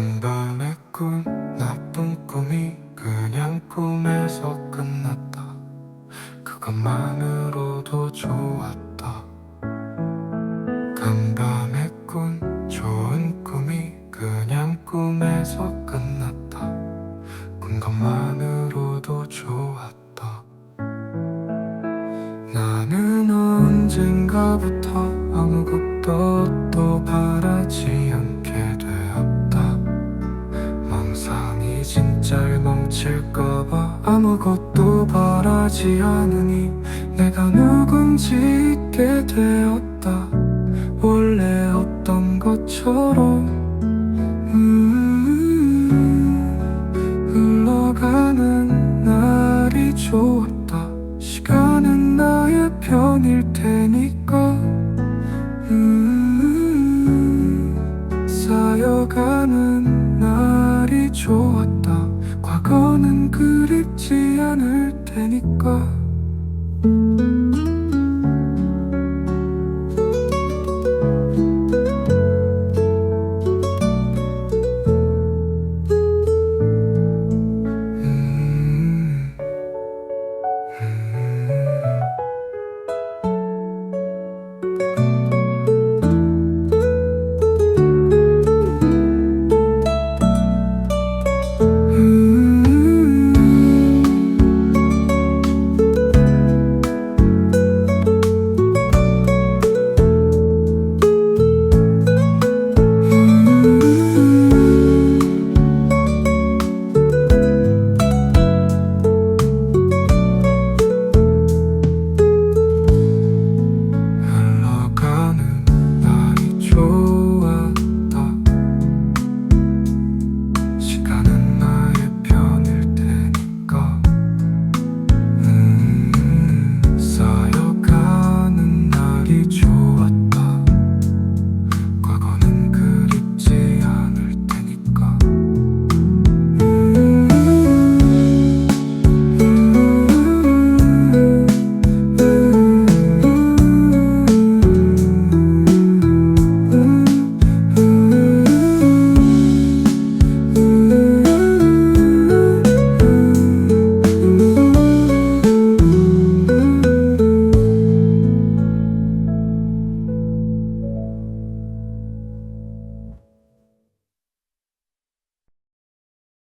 간밤의 꿈 나쁜 꿈이 그냥 꿈에서 끝났다. 그것만으로도 좋았다. 간밤의 꿈 좋은 꿈이 그냥 꿈에서 끝났다. 꾼 것만으로도 좋았다. 나는 언젠가부터 아무것도 또 바라지 되었다 멈출까봐 아무것도 바라지 않으니 내가 누군지 잊게 되었다. 원래 없던 것처럼 음, 흘러가는 날이 좋았다. 시간은 나의 편일 테니까 음, 쌓여가는 날이 좋았다. 과 거는 그립지 않을 테니까.